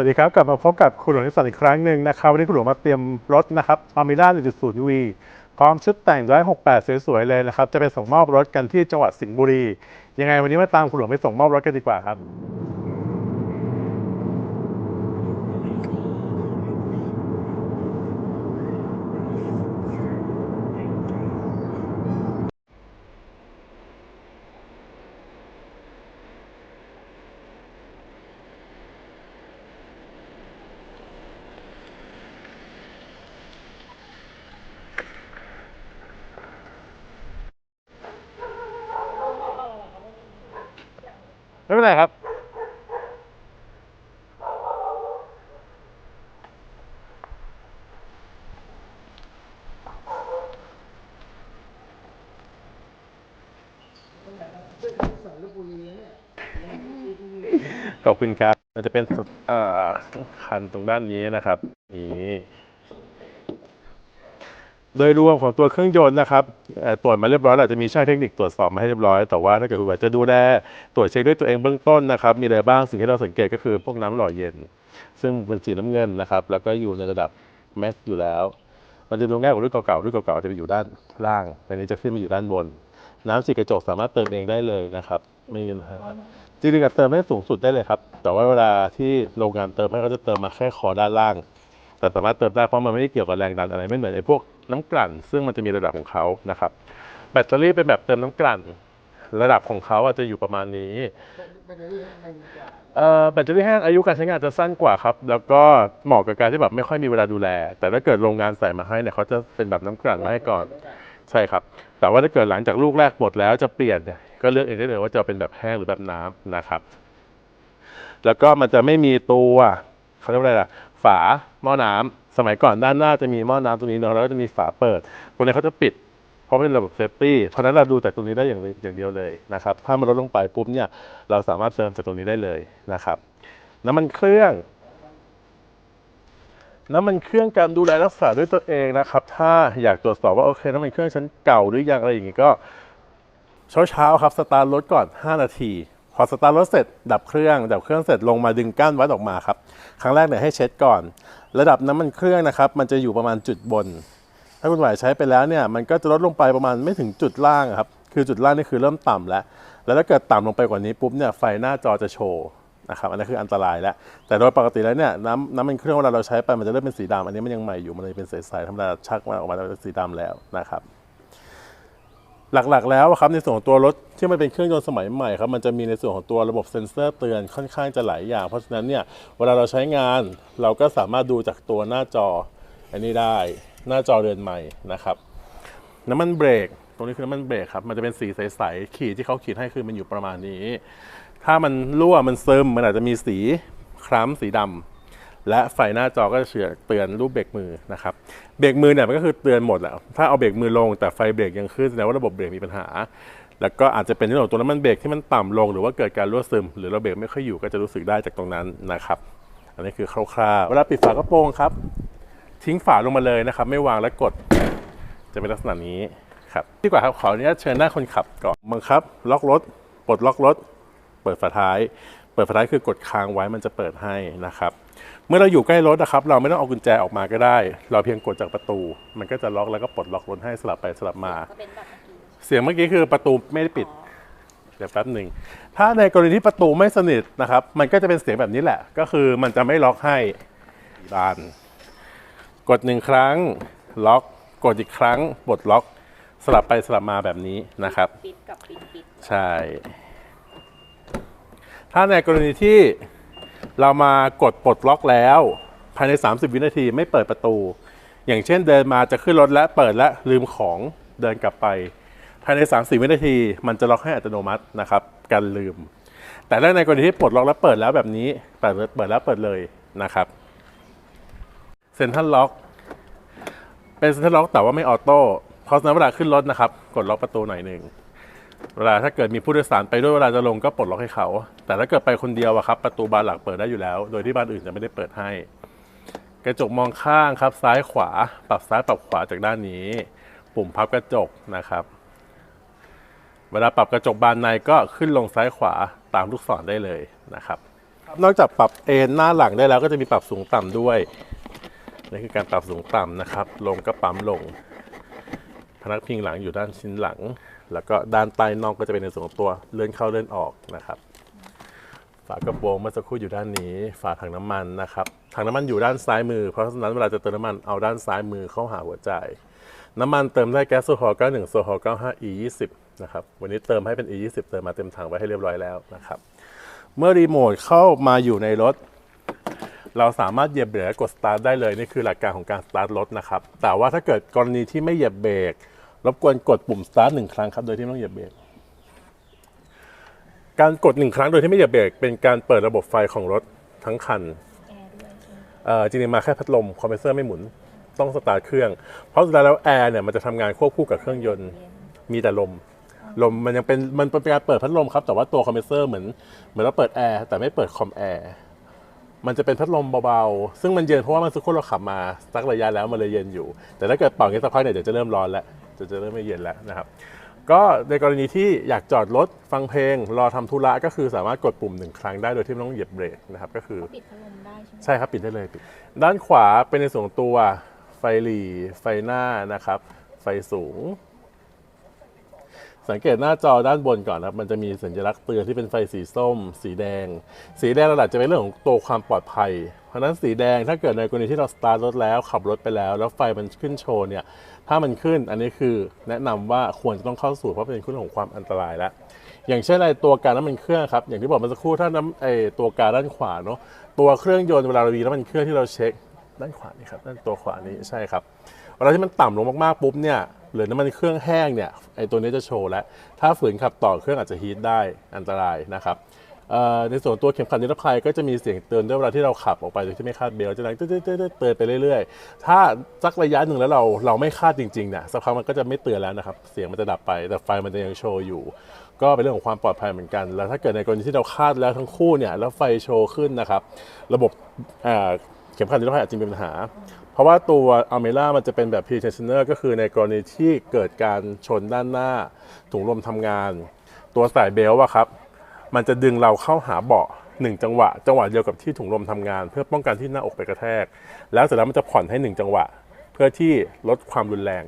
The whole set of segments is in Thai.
สวัสดีครับกลับมาพบกับคุณหลวงนิสสันอีกครั้งหนึ่งนะครับวันนี้คุณหลวงมาเตรียมรถนะครับอามิล่า1.0 UV พร้อมชุดแต่ง168สวยๆเลยนะครับ จะไปส่งมอบรถกันที่จังหวัดสิงห์บุรี ยังไงวันนี้มาตามคุณหลวงไปส่งมอบรถกันดีกว่าครับ ไม่เป็นไรครับ ขอบคุณครับ มันจะเป็นเอ่อคันตรงด้านนี้นะครับนี่ โดยรวมของตัวเครื่องยนต์นะครับตรวจมาเรียบร้อยแล้วจะมีช่างเทคนิคตรวจสอบมาให้เรียบร้อย แต่ว่าถ้าเกิดคุณอยากจะดูแลตรวจเช็คด้วยตัวเองเบื้องต้นนะครับ มีอะไรบ้างสิ่งที่เราสังเกตก็คือพวกน้ำหล่อเย็น ซึ่งเป็นสีน้ำเงินนะครับ แล้วก็อยู่ในระดับแมสอยู่แล้ว มันจะดูง่ายกว่ารุ่นเก่าๆรุ่นเก่าๆจะไปอยู่ด้านล่างแต่นี้จะขึ้นมาอยู่ด้านบน น้ำสีกระจกสามารถเติมเองได้เลยนะครับไม่มีปัญหาจริงๆเติมได้สูงสุดได้เลยครับ แต่ว่าเวลาที่โรงงานเติมให้เขาจะเติมมาแค่คอด้านล่าง แต่สามารถเติมได้เพราะมันไม่ได้เกี่ยวกับแรงดันอะไรไม่เหมือนไอ้พวก น้ำกลั่น ซึ่งมันจะมีระดับของเขานะครับ แบตเตอรี่เป็นแบบเติมน้ำกลั่น ระดับของเขาอาจจะอยู่ประมาณนี้เอ่อแบตเตอรี่แห้งอายุการใช้งานจะสั้นกว่าครับ แล้วก็เหมาะกับการที่แบบไม่ค่อยมีเวลาดูแล แต่ถ้าเกิดโรงงานใส่มาให้เนี่ยเขาจะเป็นแบบน้ำกลั่นมาให้ก่อนใช่ครับ แต่ว่าถ้าเกิดหลังจากลูกแรกหมดแล้วจะเปลี่ยนเนี่ยก็เลือกเองได้เลยว่าจะเอาเป็นแบบแห้งหรือแบบน้ำนะครับ แล้วก็มันจะไม่มีตัวเขาเรียกว่าอะไรล่ะ ฝาหม้อน้ำสมัยก่อนด้านหน้าจะมีหม้อน้ำตรงนี้เนาะแล้วก็จะมีฝาเปิดตรงนี้เขาจะปิด เพราะเป็นระบบเซฟตี้เพราะนั้นเราดูแต่ตรงนี้ได้อย่างอย่างเดียวเลยนะครับถ้ามันลดลงไปปุ๊บเนี่ยเราสามารถเติมจากตรงนี้ได้เลยนะครับ น้ำมันเครื่อง น้ำมันเครื่องการดูแลรักษาด้วยตัวเองนะครับ ถ้าอยากตรวจสอบว่าโอเคน้ำมันเครื่องฉันเก่าหรือยังอะไรอย่างงี้ก็เช้าเช้าๆครับสตาร์ทรถก่อน 5 นาที พอสตาร์ทรถเสร็จดับเครื่อง ดับเครื่องเสร็จลงมาดึงก้านวัดออกมาครับ ครั้งแรกเนี่ยให้เช็ดก่อน ระดับน้ำมันเครื่องนะครับ มันจะอยู่ประมาณจุดบน ถ้าคุณหวายใช้ไปแล้วเนี่ย มันก็จะลดลงไปประมาณไม่ถึงจุดล่างครับ คือจุดล่างนี่คือเริ่มต่ำแล้ว แล้วถ้าเกิดต่ำลงไปกว่านี้ปุ๊บเนี่ย ไฟหน้าจอจะโชว์นะครับอันนี้คืออันตรายแล้ว แต่โดยปกติแล้วเนี่ยน้ำน้ำมันเครื่องเวลาเราใช้ไปมันจะเริ่มเป็นสีดำอันนี้มันยังใหม่อยู่ มันเลยเป็นใสๆธรรมดาชักมาออกมาเป็นสีดำแล้วนะครับ หลักๆแล้วครับในส่วนของตัวรถ ที่มันเป็นเครื่องยนต์สมัยใหม่ครับมันจะมีในส่วนของตัวระบบเซ็นเซอร์เตือนค่อนข้างจะหลายอย่าง เพราะฉะนั้นเนี่ยเวลาเราใช้งานเราก็สามารถดูจากตัวหน้าจออันนี้ได้หน้าจอเรือนใหม่นะครับ น้ำมันเบรกตรงนี้คือน้ำมันเบรกครับมันจะเป็นสีใสๆขีดที่เขาขีดให้คือมันอยู่ประมาณนี้ ถ้ามันรั่วมันซึมมันอาจจะมีสีคล้ำสีดำและไฟหน้าจอก็จะเชือเตือนรูปเบรกมือนะครับเบรกมือเนี่ยมันก็คือเตือนหมดแหละถ้าเอาเบรกมือลงแต่ไฟเบรกยังขึ้นแสดงว่าระบบเบรกมีปัญหา แล้วก็อาจจะเป็นเรื่องของตัวน้ำมันเบรกที่มันต่ำลง หรือว่าเกิดการรั่วซึม หรือเราเบรกไม่ค่อยอยู่ก็จะรู้สึกได้จากตรงนั้นนะครับ อันนี้คือคร่าวๆเวลาปิดฝากระโปรงครับ ทิ้งฝาลงมาเลยนะครับ ไม่วางแล้วกดจะเป็นลักษณะนี้ครับดีกว่าครับขออนุญาตเชิญหน้าคนขับก่อนบังคับ ล็อกรถปลดล็อกรถ เปิดฝาท้าย เปิดฝาท้ายคือกดค้างไว้มันจะเปิดให้นะครับ เมื่อเราอยู่ใกล้รถนะครับ เราไม่ต้องเอากุญแจออกมาก็ได้ เราเพียงกดจากประตู มันก็จะล็อกแล้วก็ปลดล็อกรถให้สลับไปสลับมาก็ เป็นแบบเมื่อกี้เสียงเมื่อกี้คือประตูไม่ได้ปิด เดี๋ยวแป๊บหนึ่ง ถ้าในกรณีที่ประตูไม่สนิทนะครับ มันก็จะเป็นเสียงแบบนี้แหละ ก็คือมันจะไม่ล็อกให้บาน กดหนึ่งครั้งล็อก กดอีกครั้งปลดล็อกสลับไปสลับมาแบบนี้นะครับ ปิดกับปิดปิดใช่ ถ้าในกรณีที่เรามากดปลดล็อกแล้ว ภายใน 30 วินาทีไม่เปิดประตู อย่างเช่นเดินมาจะขึ้นรถและเปิดและลืมของเดินกลับไปภายใน30วินาที มันจะล็อกให้อัตโนมัตินะครับการลืม แต่ถ้าในกรณีที่ปลดล็อกแล้วเปิดแล้วแบบนี้เปิดเปิดแล้วเปิดเลยนะครับเซ็นทรัลล็อกเป็นเซ็นทรัลล็อกแต่ว่าไม่ออโต้เพราะฉะนั้นเวลาขึ้นรถนะครับ กดล็อกประตูหน่อยหนึ่งเวลาถ้าเกิดมีผู้โดยสารไปด้วยเวลาจะลงก็ปลดล็อกให้เขา แต่ถ้าเกิดไปคนเดียวอะครับ ประตูบานหลักเปิดได้อยู่แล้ว โดยที่บานอื่นจะไม่ได้เปิดให้ กระจกมองข้างครับ ซ้ายขวา ปรับซ้ายปรับขวาจากด้านนี้ ปุ่มพับกระจกนะครับ เวลาปรับกระจกบานในก็ขึ้นลงซ้ายขวาตามลูกศรได้เลยนะครับนอกจากปรับเอนหน้าหลังได้แล้วก็จะมีปรับสูงต่ำด้วยนี่คือการปรับสูงต่ำนะครับ ลงก็ปั๊มลง พนักพิงหลังอยู่ด้านชิ้นหลัง แล้วก็ด้านใต้น่องก็จะเป็นในส่วนของตัวเลื่อนเข้าเลื่อนออกนะครับ ฝากระโปรงเมื่อสักครู่อยู่ด้านนี้ ฝาถังน้ำมันนะครับถังน้ำมันอยู่ด้านซ้ายมือ เพราะฉะนั้นเวลาจะเติมน้ำมันเอาด้านซ้ายมือเข้าหาหัวใจ น้ำมันเติมได้แก๊สโซฮอล์91โซฮอล์ 95 E 20 นะครับวันนี้เติมให้เป็น E 20 เติมมาเต็มถังไว้ให้เรียบร้อยแล้วนะครับ เมื่อรีโมทเข้ามาอยู่ในรถ เราสามารถเหยียบเบรกกดสตาร์ทได้เลยนี่คือหลักการของการสตาร์ทรถนะครับ แต่ว่าถ้าเกิดกรณีที่ไม่เหยียบเบรกรบกวนกดปุ่มสตาร์ทหนึ่งครั้งครับโดยที่ไม่ต้องเหยียบเบรกการกดหนึ่งครั้งโดยที่ไม่เหยียบเบรกเป็นการเปิดระบบไฟของรถทั้งคันเอ่อจริงๆมาแค่พัดลมคอมเพรสเซอร์ไม่หมุนต้องสตาร์ทเครื่อง เพราะสุดท้ายแล้วแอร์เนี่ยมันจะทำงานควบคู่กับเครื่องยนต์มีแต่ลม ลมมันยังเป็นมันเป็นการเปิดพัดลมครับ แต่ว่าตัวคอมเพรสเซอร์เหมือนเหมือนเราเปิดแอร์แต่ไม่เปิดคอมแอร์มันจะเป็นพัดลมเบาๆ ซึ่งมันเย็นเพราะว่ามันสักครู่เราขับมาสักระยะแล้วมันเลยเย็นอยู่ แต่ถ้าเกิดเป่าอย่างนี้สักพักเนี่ยเดี๋ยวจะเริ่มร้อนแล้วจะจะเริ่มไม่เย็นแล้วนะครับ ก็ในกรณีที่อยากจอดรถฟังเพลง รอทำธุระก็คือสามารถกดปุ่มหนึ่งครั้งได้โดยที่ไม่ต้องเหยียบเบรกนะครับก็คือปิดพัดลมได้ใช่ไหมใช่ครับปิดได้เลยปิดด้านขวาเป็นในส่วนของตัวไฟหลีไฟหน้านะครับ ไฟสูง สังเกตหน้าจอด้านบนก่อนครับ มันจะมีสัญลักษณ์เตือนที่เป็นไฟสีส้ม สีแดง สีแดงหลักจะเป็นเรื่องของตัวความปลอดภัย เพราะนั้นสีแดงถ้าเกิดในกรณีที่เราสตาร์ทรถแล้วขับรถไปแล้ว แล้วไฟมันขึ้นโชว์เนี่ย ถ้ามันขึ้นอันนี้คือแนะนำว่าควรจะต้องเข้าสู่เพราะเป็นเรื่องของความอันตรายแล้ว อย่างเช่นในตัวการน้ำมันเครื่องครับ อย่างที่บอกเมื่อสักครู่ถ้าน้ำไอตัวการด้านขวาเนาะ ตัวเครื่องยนต์เวลาเรามีน้ำมันเครื่องที่เราเช็คด้านขวานี่ครับด้านตัวขวานี้ใช่ครับเวลาที่มันต่ำลงมากๆปุ๊บเนี่ย หรือน้ำมันเครื่องแห้งเนี่ยไอตัวนี้จะโชว์แล้ว ถ้าฝืนขับต่อเครื่องอาจจะฮีทได้อันตรายนะครับในส่วนตัวเข็มขัดนิรภัยก็จะมีเสียงเตือนด้วยเวลาที่เราขับออกไปโดยที่ไม่คาดเบลต์จะดังเตือนเตือนไปเรื่อยๆ ถ้าสักระยะหนึ่งแล้วเราเราไม่คาดจริงๆเนี่ยสักพักมันก็จะไม่เตือนแล้วนะครับ เสียงมันจะดับไป แต่ไฟมันจะยังโชว์อยู่ ก็เป็นเรื่องของความปลอดภัยเหมือนกัน แล้วถ้าเกิดในกรณีที่เราคาดแล้วทั้งคู่เนี่ยแล้วไฟโชว์ขึ้นนะครับ ระบบเข็มขัดนิรภัยอาจจะมีปัญหา ราะว่าตัวอเมล่ามันจะเป็นแบบ pre-tensioner ก็คือในกรณีที่เกิดการชนด้านหน้า ถุงลมทำงาน ตัวสายเบลต์อะครับ มันจะดึงเราเข้าหาเบาะหนึ่งจังหวะ จังหวะเดียวกับที่ถุงลมทำงาน เพื่อป้องกันที่หน้าอกไปกระแทก แล้วเสร็จแล้วมันจะผ่อนให้หนึ่งจังหวะ เพื่อที่ลดความรุนแรง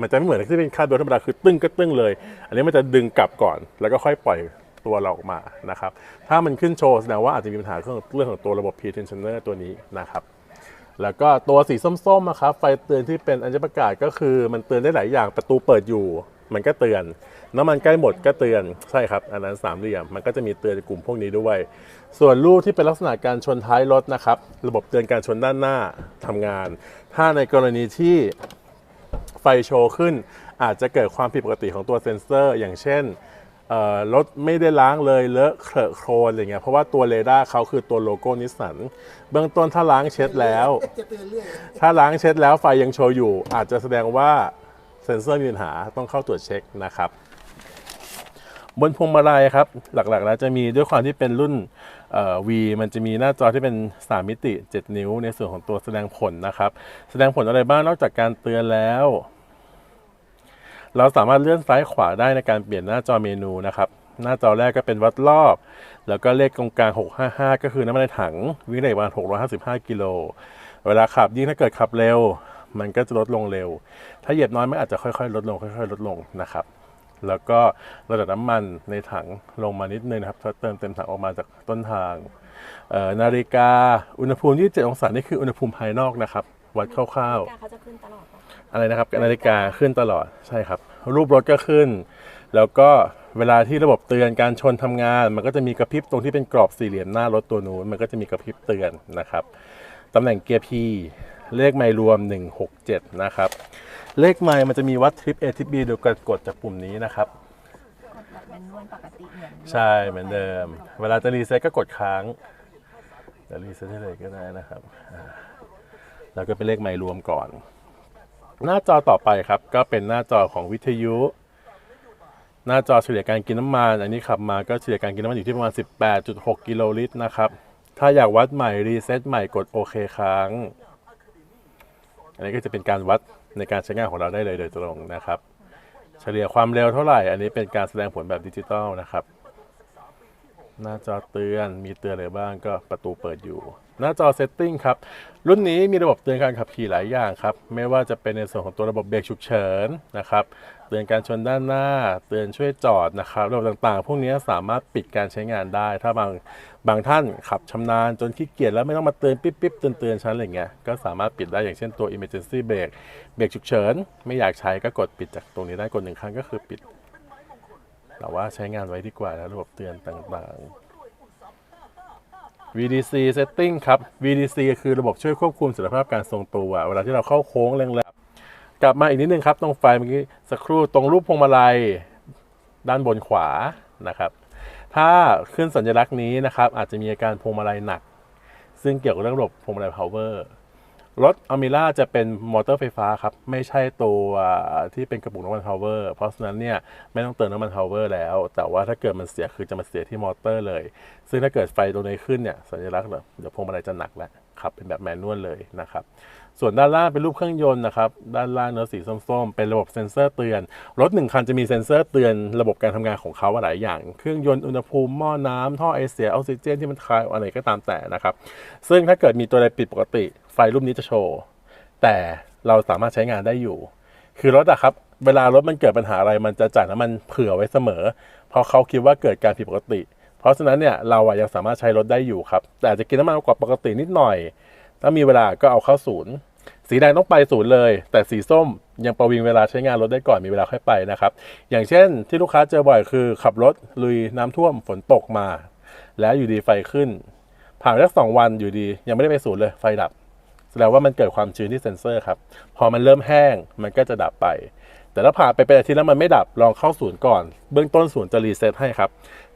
มันจะไม่เหมือนที่เป็นคาดเบลต์ธรรมดาคือตึ้งก็ตึ้งเลย อันนี้มันจะดึงกลับก่อนแล้วก็ค่อยปล่อยตัวเราออกมานะครับถ้ามันขึ้นโชว์แสดงว่าอาจจะมีปัญหาเรื่องเรื่องของตัวระบบ pre-tensioner ตัวนี้นะครับ แล้วก็ตัวสีส้มๆนะครับไฟเตือนที่เป็นอัญประกาศก็คือ มันเตือนได้หลายอย่างประตูเปิดอยู่ มันก็เตือนน้ำมันใกล้หมดก็เตือนใช่ครับ อันนั้นสามเหลี่ยมมันก็จะมีเตือนกลุ่มพวกนี้ด้วย ส่วนรูปที่เป็นลักษณะการชนท้ายรถนะครับ ระบบเตือนการชนด้านหน้าทำงาน ถ้าในกรณีที่ไฟโชว์ขึ้น อาจจะเกิดความผิดปกติของตัวเซ็นเซอร์ อย่างเช่น รถไม่ได้ล้างเลยเลอะเคอะโครนอะไรเงี้ยเพราะว่าตัวเรดาร์เขาคือตัวโลโก้นิสสันเบื้องต้นถ้าล้างเช็ดแล้ว ถ้าล้างเช็ดแล้วไฟยังโชว์อยู่ อาจจะแสดงว่าเซ็นเซอร์มีปัญหาต้องเข้าตรวจเช็คนะครับ บนพวงมาลัยครับ หลักๆแล้วจะมีด้วยความที่เป็นรุ่นเอ่อ V มันจะมีหน้าจอที่เป็น 3 มิติ 7 นิ้ว ในส่วนของตัวแสดงผลนะครับ แสดงผลอะไรบ้างนอกจากการเตือนแล้ว เราสามารถเลื่อนซ้ายขวาได้ในการเปลี่ยนหน้าจอเมนูนะครับ หน้าจอแรกก็เป็นวัดรอบ แล้วก็เลขตรงกลาง 655 ก็คือน้ำมันในถัง วิ่งได้ประมาณ655 กิโล เวลาขับยิ่งถ้าเกิดขับเร็ว มันก็จะลดลงเร็ว ถ้าเหยียบน้อยมันอาจจะค่อยๆ ลดลงค่อยๆ ลดลงนะครับแล้วก็ระดับน้ำมันในถังลงมานิดนึงนะครับเติมเต็มถังออกมาจากต้นทางเอ่อนาฬิกาอุณหภูมิ 27 องศา นี่คืออุณหภูมิภายนอกนะครับ วัดคร่าวๆ อดปะอะไรนะครับนาฬิกาขึ้นตลอดใช่ครับ รูปรถก็ขึ้น แล้วก็เวลาที่ระบบเตือนการชนทำงาน มันก็จะมีกระพริบตรงที่เป็นกรอบสี่เหลี่ยมหน้ารถตัวนู้นมันก็จะมีกระพริบเตือนนะครับตำแหน่งเกียร์ P เลขไมล์รวม 167 นะครับ เลขไมล์มันจะมีวัดทริป A ทริป B โดยการกดจากปุ่มนี้นะครับกดแบบเป็นนวลปกติเหมือนใช่เหมือนเดิม เวลาจะรีเซ็ตก็กดค้างเดี๋ยวรีเซ็ตให้เลยก็ได้นะครับอ่าแล้วก็เป็นเลขไมล์รวมก่อน หน้าจอต่อไปครับ ก็เป็นหน้าจอของวิทยุ หน้าจอเฉลี่ยการกินน้ำมัน อันนี้ขับมาก็เฉลี่ยการกินน้ำมันอยู่ที่ประมาณ 18.6 กิโลลิตรนะครับ ถ้าอยากวัดใหม่รีเซ็ตใหม่กดโอเคค้าง อันนี้ก็จะเป็นการวัดในการใช้งานของเราได้เลยโดยตรงนะครับ เฉลี่ยความเร็วเท่าไหร่ อันนี้เป็นการแสดงผลแบบดิจิตอลนะครับ หน้าจอเตือนมีเตือนอะไรบ้างก็ประตูเปิดอยู่ หน้าจอเซตติ้งครับ รุ่นนี้มีระบบเตือนการขับขี่หลายอย่างครับ ไม่ว่าจะเป็นในส่วนของตัวระบบเบรกฉุกเฉินนะครับเตือนการชนด้านหน้า เตือนช่วยจอดนะครับระบบต่างๆ พวกนี้สามารถปิดการใช้งานได้ ถ้าบางบางท่านขับชำนาญจนขี้เกียจแล้วไม่ต้องมาเตือนปิ๊บปิ๊บเตือนเตือนชั้นอะไรเงี้ยก็สามารถปิดได้อย่างเช่นตัว emergency brake เบรกฉุกเฉิน ไม่อยากใช้ก็กดปิดจากตรงนี้ได้กดหนึ่งครั้งก็คือปิด แต่ว่าใช้งานไว้ดีกว่าแล้วระบบเตือนต่างๆ VDC setting ครับ VDC คือระบบช่วยควบคุมสถานภาพการทรงตัว เวลาที่เราเข้าโค้งแรงๆกลับมาอีกนิดนึงครับ ตรงไฟเมื่อกี้สักครู่ตรงรูปพวงมาลัยด้านบนขวานะครับ ถ้าขึ้นสัญลักษณ์นี้นะครับ อาจจะมีอาการพวงมาลัยหนัก ซึ่งเกี่ยวกับเรื่องระบบพวงมาลัย power รถอ m มิล่าจะเป็นมอเตอร์ไฟฟ้าครับ ไม่ใช่ตัวที่เป็นกระปุกน้ำมัน power เพราะฉะนั้นเนี่ยไม่ต้องเติมน้ำมัน power แล้ว แต่ว่าถ้าเกิดมันเสียคือจะมาเสียที่มอเตอร์เลย ซึ่งถ้าเกิดไฟตัวนี้ขึ้นเนี่ยสัญลักษณ์เดี๋ยวพวงมาลัยจะหนักแล้วครับเป็นแบบแมนนวลเลยนะครับส่วนด้านล่างเป็นรูปเครื่องยนต์นะครับ ด้านล่างเนื้อสีส้มๆ เป็นระบบเซ็นเซอร์เตือน รถหนึ่งคันจะมีเซ็นเซอร์เตือนระบบการทำงานของเขาหลายอย่าง เครื่องยนต์อุณหภูมิหม้อน้ำท่อไอเสียออกซิเจนที่มันคายออกอะไรก็ตามแต่นะครับ ซึ่งถ้าเกิดมีตัวใดผิดปกติ ไฟรูปนี้จะโชว์ แต่เราสามารถใช้งานได้อยู่ คือรถอะครับ เวลารถมันเกิดปัญหาอะไรมันจะจ่ายน้ำมันเผื่อไว้เสมอ เพราะเขาคิดว่าเกิดการผิดปกติ เพราะฉะนั้นเนี่ยเราอะยังสามารถใช้รถได้อยู่ครับ แต่อาจจะกินน้ำมันกว่าปกตินิดหน่อย ถ้ามีเวลาก็เอาเข้าศูนย์ สีแดงต้องไปศูนย์เลย แต่สีส้มยังประวิงเวลาใช้งานรถได้ก่อนมีเวลาค่อยไปนะครับ อย่างเช่นที่ลูกค้าเจอบ่อยคือขับรถลุยน้ำท่วมฝนตกมา แล้วอยู่ดีไฟขึ้น ผ่านไปสักสองวันอยู่ดี ยังไม่ได้ไปศูนย์เลยไฟดับ แสดงว่ามันเกิดความชื้นที่เซ็นเซอร์ครับ พอมันเริ่มแห้งมันก็จะดับไป แต่ถ้าผ่านไปเป็นอาทิตย์แล้วมันไม่ดับ ลองเข้าศูนย์ก่อน เบื้องต้นศูนย์จะรีเซ็ตให้ครับ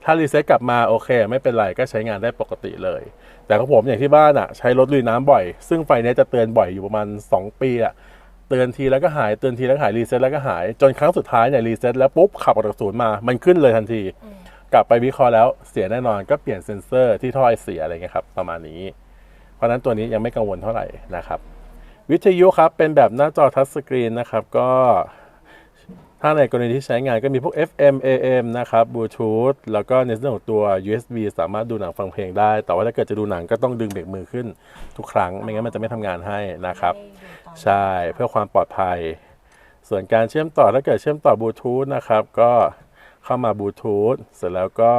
ถ้ารีเซ็ตกลับมาโอเค ไม่เป็นไรก็ใช้งานได้ปกติเลย แต่ของผมอย่างที่บ้านอะใช้รถลุยน้ำบ่อย ซึ่งไฟเนี้ยจะเตือนบ่อยอยู่ประมาณ 2 ปีอะเตือนทีแล้วก็หายเตือนทีแล้วก็หายรีเซ็ตแล้วก็หาย จนครั้งสุดท้ายเนี่ยรีเซ็ตแล้วปุ๊บขับออกจากศูนย์มา มันขึ้นเลยทันที กลับไปวิเคราะห์แล้วเสียแน่นอนก็เปลี่ยนเซ็นเซอร์ที่ท่อไอเสียอะไรเงี้ยครับประมาณนี้ เพราะนั้นตัวนี้ยังไม่กังวลเท่าไหร่นะครับ วิทยุครับเป็นแบบหน้าจอทัชสกรีนนะครับก็ถ้าในกรณีที่ใช้งานก็มีพวก FM AM นะครับบลูทูธแล้วก็ในเรื่องของตัว USB สามารถดูหนังฟังเพลงได้ แต่ว่าถ้าเกิดจะดูหนังก็ต้องดึงเบรกมือขึ้นทุกครั้ง ไม่งั้นมันจะไม่ทำงานให้นะครับ ใช่เพื่อความปลอดภัย ส่วนการเชื่อมต่อถ้าเกิดเชื่อมต่อบลูทูธนะครับ ก็เข้ามาบลูทูธเสร็จแล้วก็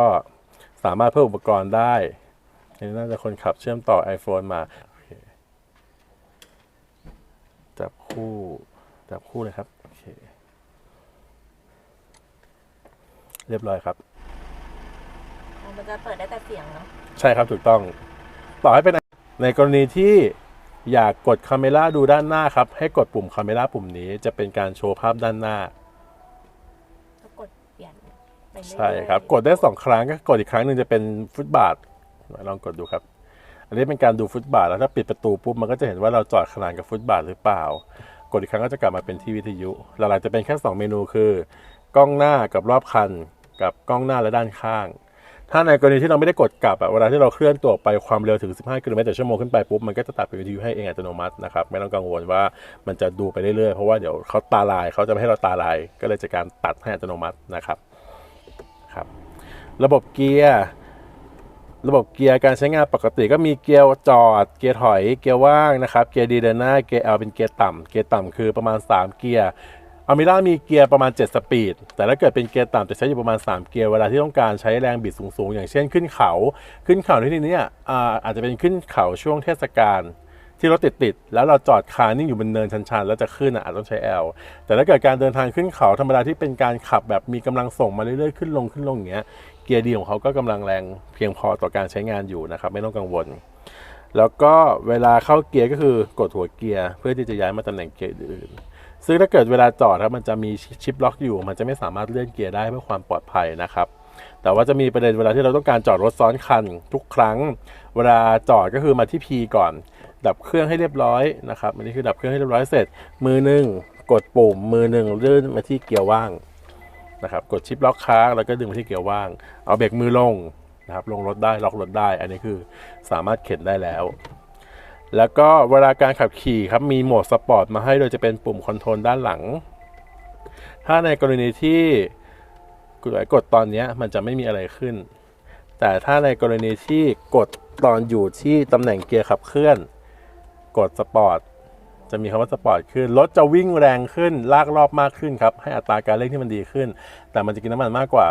สามารถเพิ่มอุปกรณ์ได้ นี่น่าจะคนขับเชื่อมต่อ iPhone มาโอเคจับคู่จับคู่เลยครับโอเคเรียบร้อยครับ มันจะเปิดได้แต่เสียงเนาะใช่ครับถูกต้อง ต่อให้เป็นในกรณีที่อยากกดคาเมล่าดูด้านหน้าครับ ให้กดปุ่มคาเมล่าปุ่มนี้จะเป็นการโชว์ภาพด้านหน้า ก็กดเปลี่ยนไปเอยๆใช่ครับ กดได้สองครั้งก็กดอีกครั้งหนึ่งจะเป็นฟุตบาท ลองกดดูครับ อันนี้เป็นการดูฟุตบาทแล้วถ้าปิดประตูปุ๊บมันก็จะเห็นว่าเราจอดขนานกับฟุตบาทหรือเปล่า กดอีกครั้งก็จะกลับมาเป็นที่วิทยุ หลักๆจะเป็นแค่ 2 เมนูคือกล้องหน้ากับรอบคัน กับกล้องหน้าและด้านข้าง ถ้าในกรณีที่เราไม่ได้กดกลับอะเวลาที่เราเคลื่อนตัวไปความเร็วถึง 15 กิโลเมตรต่อชั่วโมงขึ้นไปปุ๊บมันก็จะตัดเป็นวิทยุให้เองอัตโนมัตินะครับไม่ต้องกังวลว่ามันจะดูไปเรื่อยๆเพราะว่าเดี๋ยวเขาตาลายเขาจะไม่ให้เราตาลาย ก็เลยจะการตัดให้อัตโนมัตินะครับครับ ระบบเกียร์ ระบบเกียร์การใช้งานปกติก็มีเกียร์จอด เกียร์ถอย เกียร์ว่างนะครับ เกียร์ดีเดินหน้า เกียร์ L เป็นเกียร์ต่ำ เกียร์ต่ำคือประมาณ 3 เกียร์อมิล่ามีเกียร์ประมาณ 7 สปีด แต่ถ้าเกิดเป็นเกียร์ต่ำจะใช้อยู่ประมาณ 3 เกียร์ เวลาที่ต้องการใช้แรงบิดสูงๆ อย่างเช่นขึ้นเขา ขึ้นเขาในที่นี้อะอ่าอาจจะเป็นขึ้นเขาช่วงเทศกาลที่รถติดๆ แล้วเราจอดคานิ่งอยู่บนเนินชันๆ แล้วจะขึ้นอะอาจต้องใช้ L แต่ถ้าเกิดการเดินทางขึ้นเขาธรรมดาที่เป็นการขับแบบมีกำลังส่งมาเรื่อยๆ ขึ้นลงขึ้นลงอย่างเงี้ย เกียร์ดีของเขาก็กำลังแรงเพียงพอต่อการใช้งานอยู่นะครับ ไม่ต้องกังวล แล้วก็เวลาเข้าเกียร์ก็คือกดหัวเกียร์เพื่อที่จะย้ายมาตำแหน่งเกียร์อื่นซึ่งถ้าเกิดเวลาจอดครับมันจะมีชิปล็อกอยู่ มันจะไม่สามารถเลื่อนเกียร์ได้เพื่อความปลอดภัยนะครับ แต่ว่าจะมีประเด็นเวลาที่เราต้องการจอดรถซ้อนคัน ทุกครั้ง เวลาจอดก็คือมาที่ P ก่อน ดับเครื่องให้เรียบร้อยนะครับอันนี้คือดับเครื่องให้เรียบร้อยเสร็จ มือหนึ่งกดปุ่มมือหนึ่งเลื่อนมาที่เกียร์ว่าง นะครับกดชิปล็อกค้างแล้วก็ดึงไปที่เกียร์ว่าง เอาเบรกมือลงนะครับลงรถได้ล็อกรถได้ อันนี้คือสามารถเข็นได้แล้ว แล้วก็เวลาการขับขี่ครับมีโหมดสปอร์ตมาให้โดยจะเป็นปุ่มคอนโทรลด้านหลัง ถ้าในกรณีที่กดกดตอนนี้มันจะไม่มีอะไรขึ้น แต่ถ้าในกรณีที่กดตอนอยู่ที่ตำแหน่งเกียร์ขับเคลื่อน กดสปอร์ต จะมีคำว่าสปอร์ตขึ้น รถจะวิ่งแรงขึ้น ลากรอบมากขึ้นครับ ให้อัตราการเร่งที่มันดีขึ้น แต่มันจะกินน้ำมันมากกว่า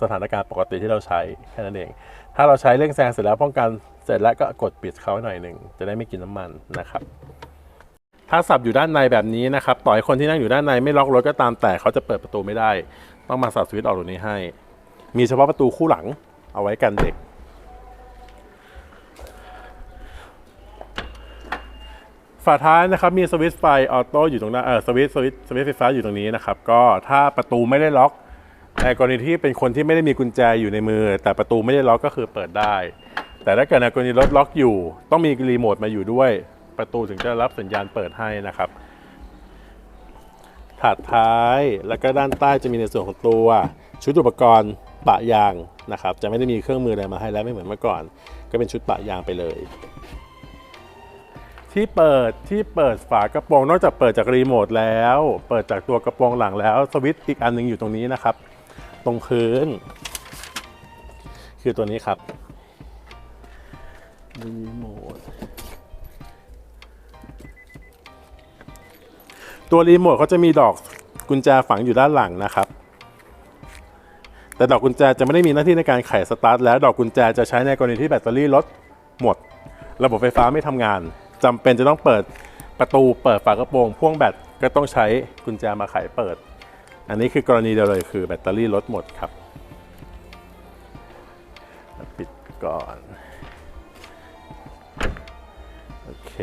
สถานการณ์ปกติที่เราใช้แค่นั้นเอง ถ้าเราใช้เร่งแซงเสร็จแล้วป้องกันเสร็จแล้วก็กดปิดเขาหน่อยหนึ่งจะได้ไม่กินน้ำมันนะครับถ้าสับอยู่ด้านในแบบนี้นะครับต่อให้คนที่นั่งอยู่ด้านในไม่ล็อกรถก็ตามแต่เขาจะเปิดประตูไม่ได้ ต้องมาสับสวิตช์ออกตรงนี้ให้ มีเฉพาะประตูคู่หลังเอาไว้กันเด็ก ฝาท้ายนะครับมีสวิตช์ไฟออโต้อยู่ตรงหน้าเออสวิตช์สวิตช์สวิตช์ไฟฟ้าอยู่ตรงนี้นะครับก็ถ้าประตูไม่ได้ล็อกในกรณีที่เป็นคนที่ไม่ได้มีกุญแจอยู่ในมือ แต่ประตูไม่ได้ล็อกก็คือเปิดได้ แต่ถ้าเกิดในกรณีรถล็อกอยู่ ต้องมีรีโมทมาอยู่ด้วย ประตูถึงจะรับสัญญาณเปิดให้นะครับถาดท้ายแล้วก็ด้านใต้จะมีในส่วนของตัวชุดอุปกรณ์ปะยางนะครับ จะไม่ได้มีเครื่องมืออะไรมาให้แล้วไม่เหมือนเมื่อก่อน ก็เป็นชุดปะยางไปเลย ที่เปิดที่เปิดฝากระโปรงนอกจากเปิดจากรีโมทแล้ว เปิดจากตัวกระโปรงหลังแล้ว สวิตช์อีกอันหนึงอยู่ตรงนี้นะครับ ตรงพื้น คือตัวนี้ครับรีโมทตัวรีโมทเขาจะมีดอกกุญแจฝังอยู่ด้านหลังนะครับ แต่ดอกกุญแจจะไม่ได้มีหน้าที่ในการไขสตาร์ทแล้วดอกกุญแจจะใช้ในกรณีที่แบตเตอรี่ลดหมด ระบบไฟฟ้าไม่ทำงาน จำเป็นจะต้องเปิดประตูเปิดฝากระโปรงพ่วงแบตก็ต้องใช้กุญแจมาไขเปิด อันนี้คือกรณีเดียวเลยคือแบตเตอรี่ลดหมดครับ ปิดก่อน โอเค